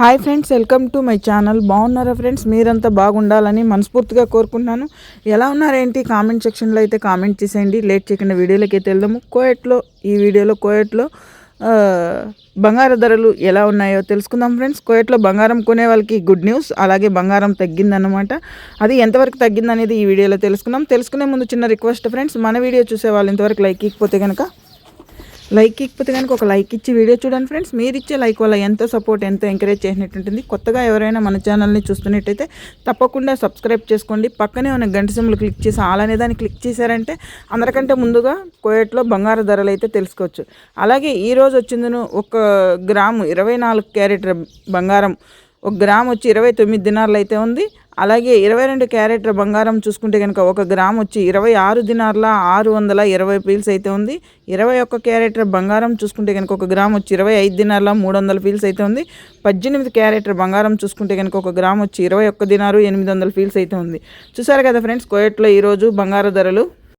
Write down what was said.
Hi friends welcome to my channel. బాగున్నారా friends? మీరంతా బాగుండాలని మనస్ఫూర్తిగా కోరుకుంటున్నాను. ఎలా ఉన్నారేంటి? కామెంట్ సెక్షన్లో అయితే కామెంట్ చేసేయండి. లేట్ చేయకుండా వీడియోలోకి అయితే వెళ్దాము. కోయట్లో ఈ వీడియోలో కోయట్లో బంగారు ధరలు ఎలా ఉన్నాయో తెలుసుకుందాం ఫ్రెండ్స్. కోయట్లో బంగారం కొనే వాళ్ళకి గుడ్ న్యూస్ అలాగే బంగారం తగ్గిందనమాట అది ఎంతవరకు తగ్గిందనేది ఈ వీడియోలో తెలుసుకుందాం. తెలుసుకునే ముందు చిన్న రిక్వెస్ట్ ఫ్రెండ్స్ మన వీడియో చూసే వాళ్ళు ఇంతవరకు లైక్ ఇకపోతే కనుక లైక్ ఇకపోతే కనుక ఒక లైక్ ఇచ్చి వీడియో చూడండి ఫ్రెండ్స్. మీరు ఇచ్చే లైక్ వల్ల ఎంతో సపోర్ట్ ఎంతో ఎంకరేజ్ చేసినట్టు ఉంటుంది కొత్తగా ఎవరైనా మన ఛానల్ని చూస్తున్నట్టయితే తప్పకుండా సబ్స్క్రైబ్ చేసుకోండి. పక్కనే ఉన్న గంట సింబల్ క్లిక్ చేసి ఆల్ అనే దాన్ని క్లిక్ చేశారంటే అందరికంటే ముందుగా కోయట్లో బంగారు ధరలు అయితే తెలుసుకోవచ్చు. అలాగే ఈరోజు వచ్చిందను ఒక గ్రాము ఇరవై నాలుగు క్యారెట్ బంగారం ఒక గ్రామ్ వచ్చి ఇరవై తొమ్మిది దినార్లు అయితే ఉంది. అలాగే ఇరవై రెండు క్యారెట్ల బంగారం చూసుకుంటే కనుక ఒక గ్రామ్ వచ్చి ఇరవై ఆరు దినార్ల ఆరు వందల ఇరవై పీల్స్ అయితే ఉంది. ఇరవై ఒక్క క్యారెట్ల బంగారం చూసుకుంటే కనుక ఒక గ్రామ్ వచ్చి ఇరవై ఐదు దినార్ల మూడు వందల పీల్స్ అయితే ఉంది. పద్దెనిమిది క్యారెట్ల బంగారం చూసుకుంటే కనుక ఒక గ్రామ్ వచ్చి ఇరవై ఒక్క దినారు ఎనిమిది వందల పీల్స్ అయితే ఉంది. చూసారు కదా ఫ్రెండ్స్ కోయట్లో ఈరోజు బంగారు ధరలు